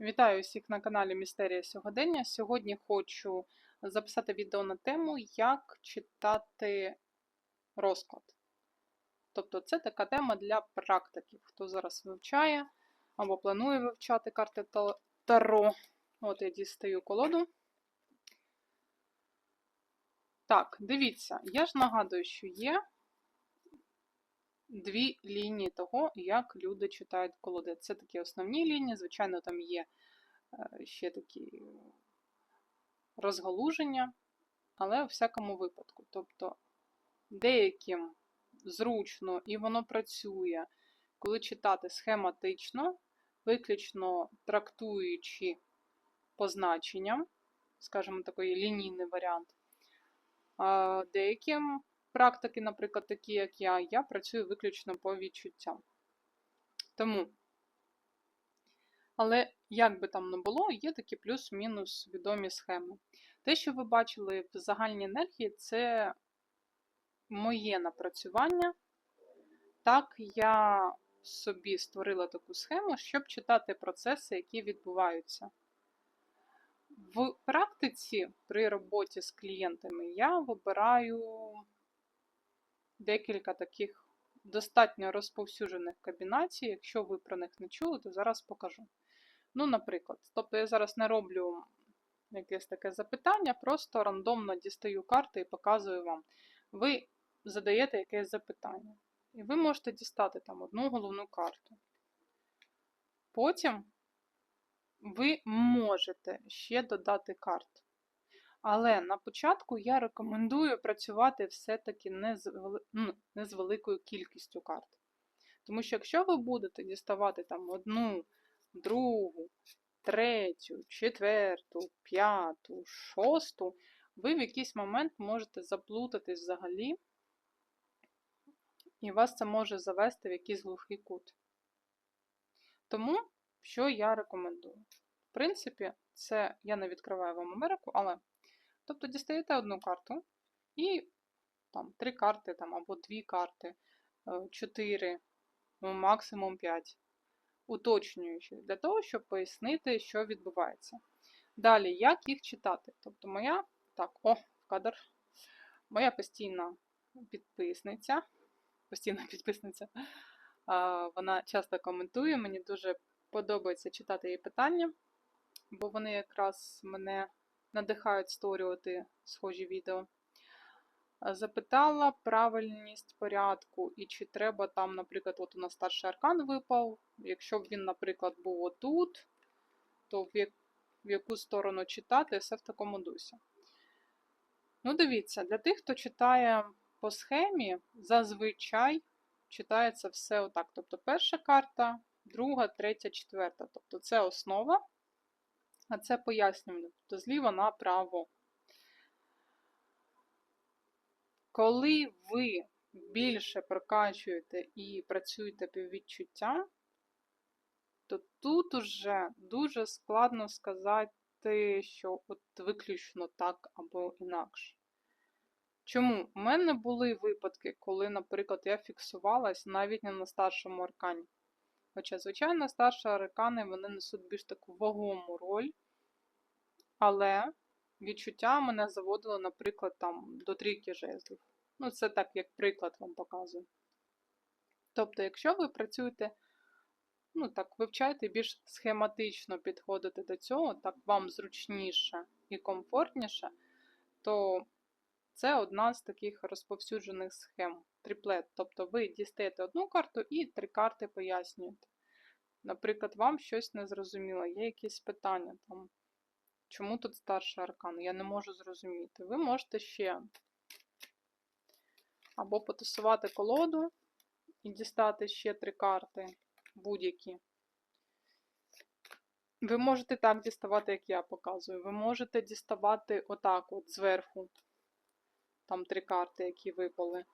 Вітаю всіх на каналі Містерія Сьогодення. Сьогодні хочу записати відео на тему, як читати розклад. Тобто, це така тема для практиків, хто зараз вивчає або планує вивчати карти Таро. От я дістаю колоду. Так, дивіться, я ж нагадую, що є дві лінії того, як люди читають колоди. Це такі основні лінії, звичайно, там є е, ще такі розгалуження, але у всякому випадку. Тобто деяким зручно і воно працює, коли читати схематично, виключно трактуючи позначенням, скажімо, такий лінійний варіант. Деяким практики, наприклад, такі, як я, я працюю виключно по відчуттям. Тому, але як би там не було, є такі плюс-мінус відомі схеми. Те, що ви бачили в загальній енергії, це моє напрацювання. Так, я собі створила таку схему, щоб читати процеси, які відбуваються. В практиці при роботі з клієнтами я вибираю декілька таких достатньо розповсюджених комбінацій. Якщо ви про них не чули, то зараз покажу. Ну, наприклад, тобто я зараз не роблю якесь таке запитання, просто рандомно дістаю карти і показую вам. Ви задаєте якесь запитання. І ви можете дістати там одну головну карту. Потім ви можете ще додати карт. Але на початку я рекомендую працювати все-таки не з, ну, не з великою кількістю карт. Тому що якщо ви будете діставати там одну, другу, третю, четверту, п'яту, шосту, ви в якийсь момент можете заплутатись взагалі, і вас це може завести в якийсь глухий кут. Тому, що я рекомендую? В принципі, це я не відкриваю вам Америку, але Тобто дістаєте одну карту і там три карти там, або дві карти, е, чотири, ну, максимум п'ять, уточнюючи, для того, щоб пояснити, що відбувається. Далі, як їх читати? Тобто, моя, так, о, кадр, моя постійна підписниця, постійна підписниця, вона часто коментує, мені дуже подобається читати її питання, бо вони якраз мене надихають створювати схожі відео. Е, Запитала правильність порядку, і чи треба там, наприклад, от у нас старший аркан випав. Якщо б він, наприклад, був отут, то в, як, в яку сторону читати, все в такому дусі. Ну, дивіться, для тих, хто читає по схемі, зазвичай читається все отак. Тобто перша карта, друга, третя, четверта. Тобто це основа. А це пояснювання, тобто зліва направо. Коли ви більше прокачуєте і працюєте по відчуттям, то тут уже дуже складно сказати, що от виключно так або інакше. Чому? У мене були випадки, коли, наприклад, я фіксувалась навіть не на старшому аркані. Хоча, звичайно, старші аркани вони несуть більш таку вагому роль, але відчуття мене заводило, наприклад, там, до трійки жезлів. Ну, це так, як приклад вам показую. Тобто, якщо ви працюєте, ну так, вивчаєте більш схематично підходите до цього, так вам зручніше і комфортніше, то це одна з таких розповсюджених схем. Триплет. Тобто ви дістаєте одну карту і три карти пояснюєте. Наприклад, вам щось не зрозуміло, є якісь питання там. Чому тут старший аркан? Я не можу зрозуміти. Ви можете ще або потасувати колоду і дістати ще три карти будь-які. Ви можете так діставати, як я показую. Ви можете діставати отак, от зверху. Там три карти, які випали.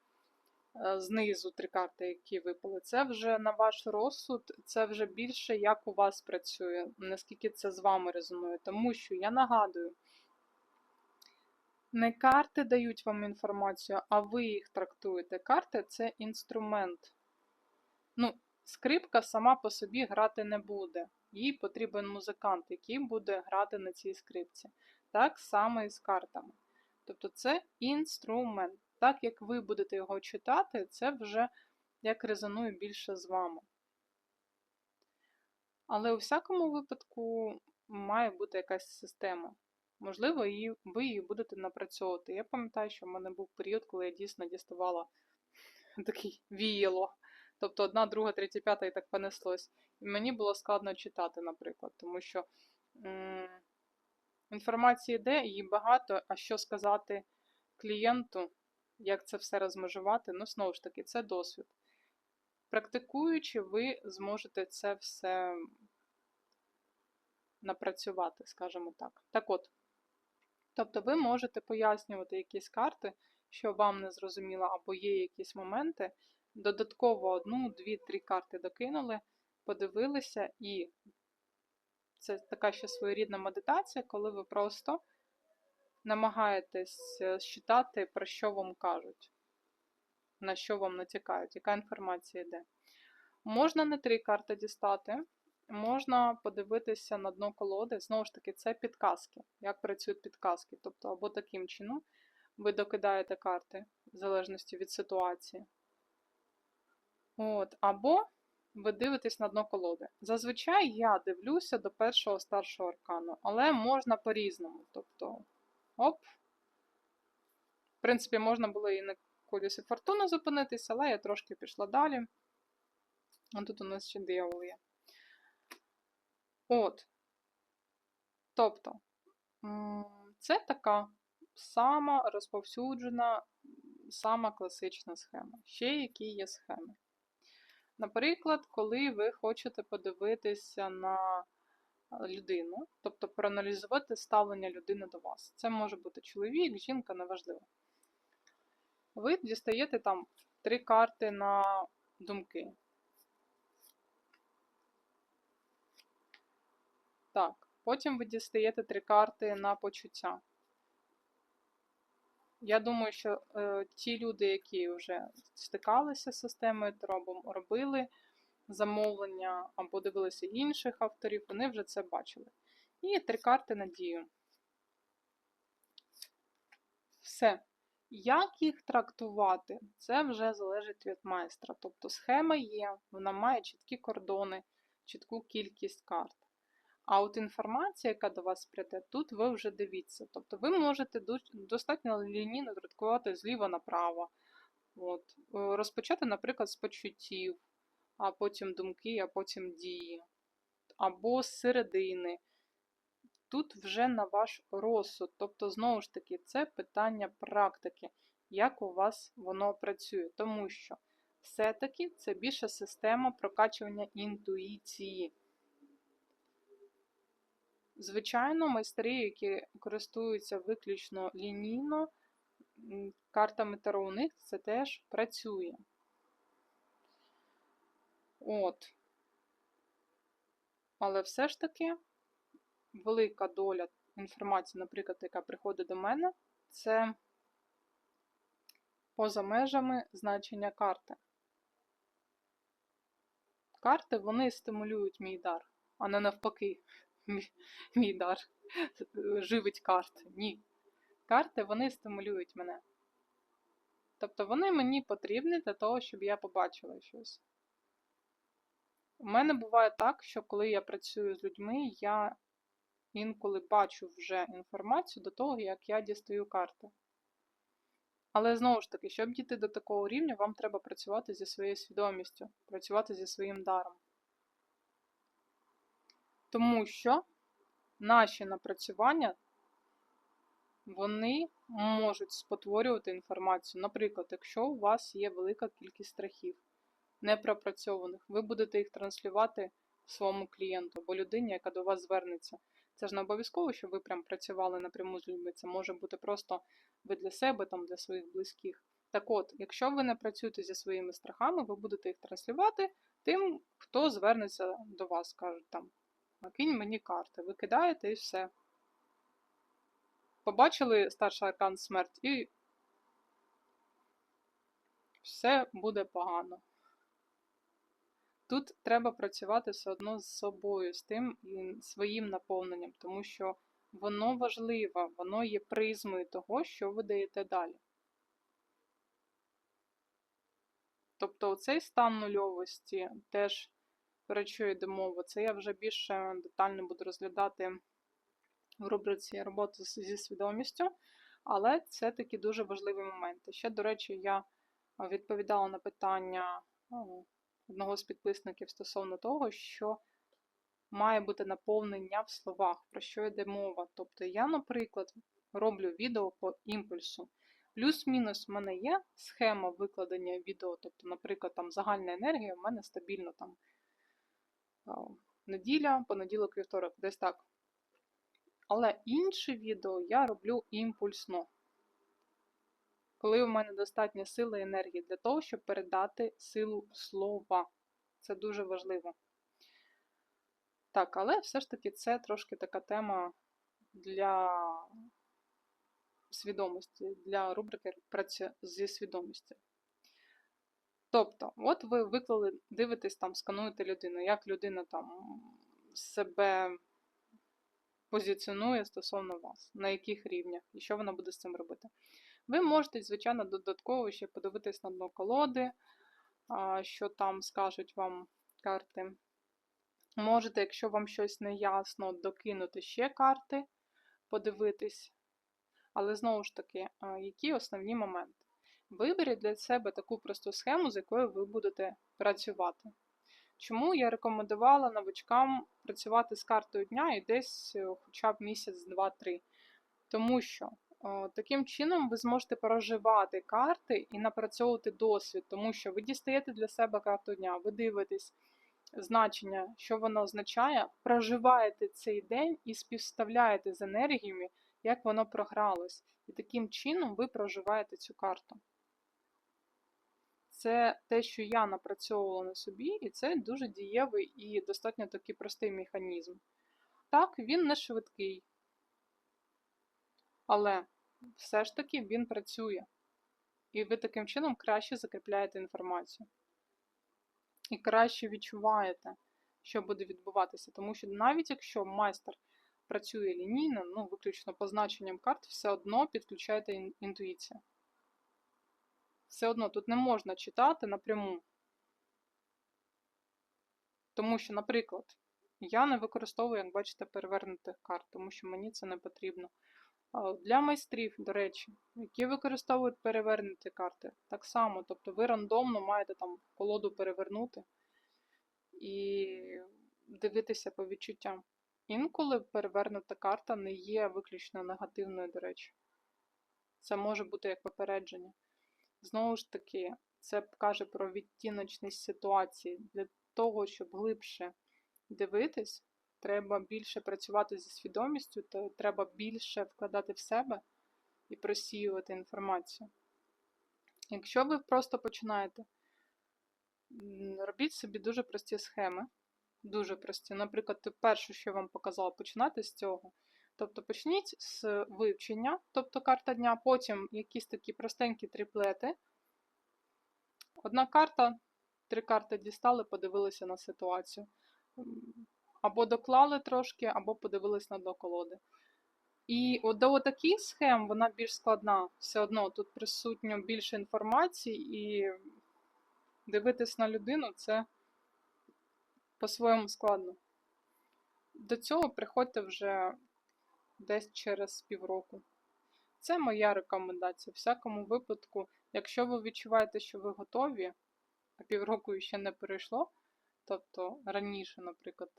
Е, Знизу три карти, які випали. Це вже на ваш розсуд, це вже більше як у вас працює, наскільки це з вами резонує. Тому що я нагадую, не карти дають вам інформацію, а ви їх трактуєте. Карти це інструмент. Ну, скрипка сама по собі грати не буде. Їй потрібен музикант, який буде грати на цій скрипці. Так само і з картами. Тобто це інструмент. Так як ви будете його читати, це вже як резонує більше з вами. Але у всякому випадку має бути якась система. Можливо, ви її будете напрацьовувати. Я пам'ятаю, що в мене був період, коли я дійсно діставала такий віяло. Тобто одна, друга, третя, п'ята і так понеслось. І мені було складно читати, наприклад, тому що інформації йде, її багато, а що сказати клієнту, як це все розмежувати, ну, знову ж таки, це досвід. Практикуючи, ви зможете це все напрацювати, скажімо так. Так от, тобто ви можете пояснювати якісь карти, що вам не зрозуміло, або є якісь моменти, додатково одну, дві, три карти докинули, подивилися, і це така ще своєрідна медитація, коли ви просто намагаєтесь считати, про що вам кажуть, на що вам натякають, яка інформація йде. Можна не три карти дістати, можна подивитися на дно колоди. Знову ж таки, це підказки. Як працюють підказки. Тобто, або таким чином ви докидаєте карти, в залежності від ситуації. От, Або ви дивитесь на дно колоди. Зазвичай я дивлюся до першого старшого аркану, але можна по-різному. Тобто, оп. В принципі, можна було і на колісі фортуни зупинитися, але я трошки пішла далі. А тут у нас ще диявол є. От. Тобто, це така сама розповсюджена, сама класична схема. Ще які є схеми. Наприклад, коли ви хочете подивитися на людину, тобто проаналізувати ставлення людини до вас. Це може бути чоловік, жінка, неважливо. Ви дістаєте там три карти на думки. Так, потім ви дістаєте три карти на почуття. Я думаю, що е, ті люди, які вже стикалися з системою Тробом, робили замовлення або дивилися інших авторів, вони вже це бачили. І три карти на дію. Все. Як їх трактувати, це вже залежить від майстра. Тобто схема є, вона має чіткі кордони, чітку кількість карт. А от інформація, яка до вас прийде, тут ви вже дивіться. Тобто ви можете достатньо лінійно трактувати зліва направо. От. Е, розпочати, наприклад, з почуттів, а потім думки, а потім дії. Або з середини. Тут вже на ваш розсуд. Тобто, знову ж таки, це питання практики, як у вас воно працює. Тому що все-таки це більше система прокачування інтуїції. Звичайно, майстри, які користуються виключно лінійно, картами Таро у них це теж працює. От. Але все ж таки велика доля інформації, наприклад, яка приходить до мене, це поза межами значення карти. Карти вони стимулюють мій дар, а не навпаки мій дар живить карти. Ні. Карти вони стимулюють мене. Тобто вони мені потрібні для того, щоб я побачила щось. У мене буває так, що коли я працюю з людьми, я інколи бачу вже інформацію до того, як я дістаю карти. Але знову ж таки, щоб дійти до такого рівня, вам треба працювати зі своєю свідомістю, працювати зі своїм даром. Тому що наші напрацювання вони можуть спотворювати інформацію. Наприклад, якщо у вас є велика кількість страхів, непропрацьованих, ви будете їх транслювати своєму клієнту або людині, яка до вас звернеться. Це ж не обов'язково, щоб ви прям працювали напряму з людьми. Це може бути просто ви для себе, там, для своїх близьких. Так от, якщо ви не працюєте зі своїми страхами, ви будете їх транслювати тим, хто звернеться до вас, кажуть там. Накинь мені карти. Ви кидаєте і все. Побачили старший аркан смерть і все буде погано. Тут треба працювати все одно з собою, з тим своїм наповненням, тому що воно важливе, воно є призмою того, що ви даєте далі. Тобто цей стан нульовості теж, про що йде мова, це я вже більше детально буду розглядати в рубриці роботи зі свідомістю, але це такі дуже важливі моменти. Ще, до речі, я відповідала на питання одного з підписників стосовно того, що має бути наповнення в словах, про що йде мова. Тобто я, наприклад, роблю відео по імпульсу. Плюс-мінус в мене є схема викладення відео, тобто, наприклад, там загальна енергія в мене стабільно там неділя, понеділок, вівторок, десь так. Але інше відео я роблю імпульсно. Коли у мене достатня сила і енергії для того, щоб передати силу слова. Це дуже важливо. Так, але все ж таки це трошки така тема для свідомості, для рубрики праця зі свідомістю. Тобто, от ви виклали, дивитесь, там, скануєте людину, як людина там себе позиціонує стосовно вас, на яких рівнях і що вона буде з цим робити. Ви можете, звичайно, додатково ще подивитись на дно колоди, що там скажуть вам карти. Можете, якщо вам щось не ясно, докинути ще карти, подивитись. Але знову ж таки, які основні моменти? Виберіть для себе таку просту схему, з якою ви будете працювати. Чому я рекомендувала новачкам працювати з картою дня і десь е, хоча б місяць, два-три. Тому що о, таким чином ви зможете проживати карти і напрацьовувати досвід, тому що ви дістаєте для себе карту дня, ви дивитесь значення, що воно означає, проживаєте цей день і співставляєте з енергіями, як воно програлось. І таким чином ви проживаєте цю карту. Це те, що я напрацьовувала на собі, і це дуже дієвий і достатньо такий простий механізм. Так, він не швидкий, але все ж таки він працює. І ви таким чином краще закріпляєте інформацію. І краще відчуваєте, що буде відбуватися. Тому що навіть якщо майстер працює лінійно, ну, виключно по значенням карт, все одно підключаєте інтуїцію. Все одно тут не можна читати напряму. Тому що, наприклад, я не використовую, як бачите, перевернутих карт, тому що мені це не потрібно. Для майстрів, до речі, які використовують перевернуті карти, так само, тобто ви рандомно маєте там колоду перевернути і дивитися по відчуттям. Інколи перевернута карта не є виключно негативною, до речі. Це може бути як попередження. Знову ж таки, це каже про відтіночність ситуації. Для того, щоб глибше дивитись, треба більше працювати зі свідомістю, то треба більше вкладати в себе і просіювати інформацію. Якщо ви просто починаєте, робіть собі дуже прості схеми. Дуже прості. Наприклад, перше, що я вам показала, починати з цього. Тобто почніть з вивчення, тобто карта дня, потім якісь такі простенькі триплети. Одна карта, три карти дістали, подивилися на ситуацію. Або доклали трошки, або подивились на дно колоди. І от до таких схем вона більш складна. Все одно тут присутньо більше інформації, і дивитись на людину це по-своєму складно. До цього приходьте вже десь через півроку. Це моя рекомендація. В всякому випадку, якщо ви відчуваєте, що ви готові, а півроку ще не перейшло, тобто раніше, наприклад,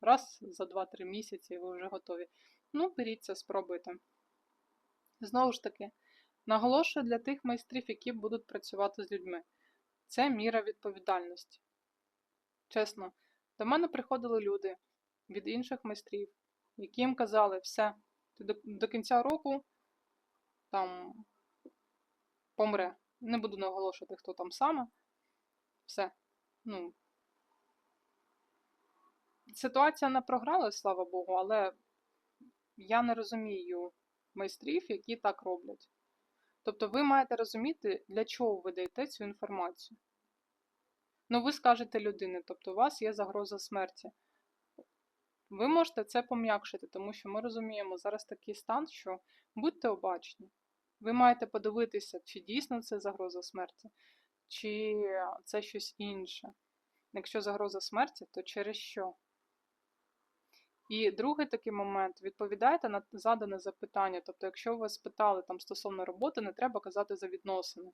раз за 2-3 місяці ви вже готові. Ну, беріться, спробуйте. Знову ж таки, наголошую для тих майстрів, які будуть працювати з людьми. Це міра відповідальності. Чесно, до мене приходили люди від інших майстрів, які їм казали, все, ти до, до кінця року там помре. Не буду наголошувати, хто там саме. Все. Ну, Ситуація не програла, слава Богу, але я не розумію майстрів, які так роблять. Тобто ви маєте розуміти, для чого ви даєте цю інформацію. Ну, ви скажете людині, тобто у вас є загроза смерті. Ви можете це пом'якшити, тому що ми розуміємо зараз такий стан, що будьте обачні. Ви маєте подивитися, чи дійсно це загроза смерті, чи це щось інше. Якщо загроза смерті, то через що? І другий такий момент відповідайте на задане запитання. Тобто, якщо вас спитали там стосовно роботи, не треба казати за відносини.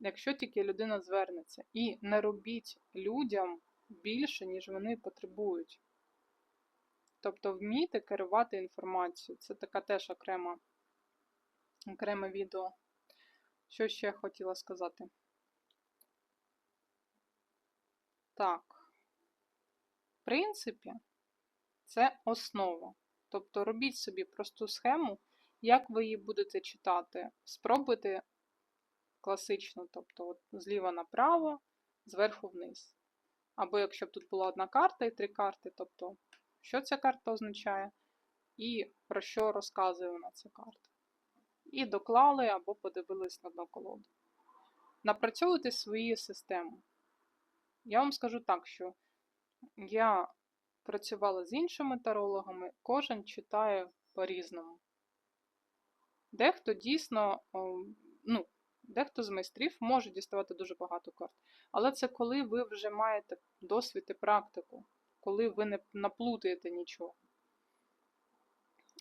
Якщо тільки людина звернеться. І не робіть людям більше, ніж вони потребують. Тобто вмійте керувати інформацією. Це така теж окрема, окреме відео. Що ще я хотіла сказати? Так, в принципі, це основа. Тобто робіть собі просту схему, як ви її будете читати. Спробуйте класично, тобто от зліва направо, зверху вниз. Або якщо б тут була одна карта і три карти, тобто, що ця карта означає, і про що розказує вона ця карта. І доклали або подивились на одну колоду. Напрацьовуйте свої системи. Я вам скажу так, що я працювала з іншими тарологами, кожен читає по-різному. Дехто дійсно, ну, дехто з майстрів може діставати дуже багато карт. Але це коли ви вже маєте досвід і практику, коли ви не наплутаєте нічого.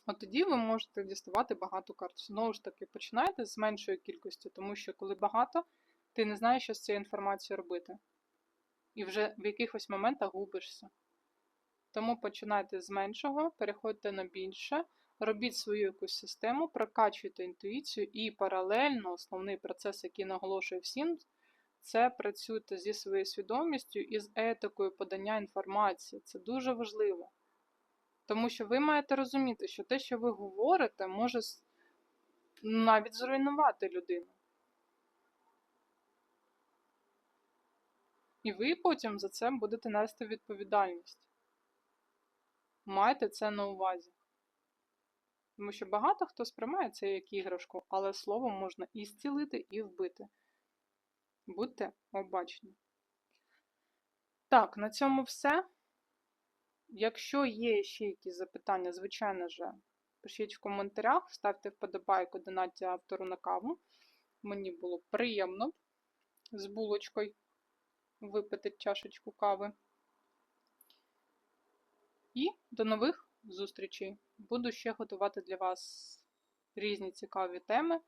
От тоді ви можете діставати багато карт. Знову ж таки, починайте з меншої кількості, тому що коли багато, ти не знаєш, що з цією інформацією робити. І вже в якихось моментах губишся. Тому починайте з меншого, переходьте на більше, робіть свою якусь систему, прокачуйте інтуїцію і паралельно основний процес, який наголошує всім, це працюйте зі своєю свідомістю і з етикою подання інформації. Це дуже важливо. Тому що ви маєте розуміти, що те, що ви говорите, може навіть зруйнувати людину. І ви потім за це будете нести відповідальність. Майте це на увазі. Тому що багато хто сприймає це як іграшку, але словом можна і зцілити, і вбити. Будьте обачні. Так, на цьому все. Якщо є ще якісь запитання, звичайно ж, пишіть в коментарях, ставте вподобайку, донатьте автору на каву. Мені було приємно з булочкою випити чашечку кави. І до нових зустрічей! Буду ще готувати для вас різні цікаві теми,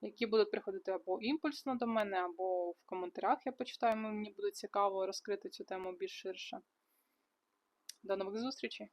які будуть приходити або імпульсно до мене, або в коментарях я почитаю, мені буде цікаво розкрити цю тему більш ширше. До нових зустрічей!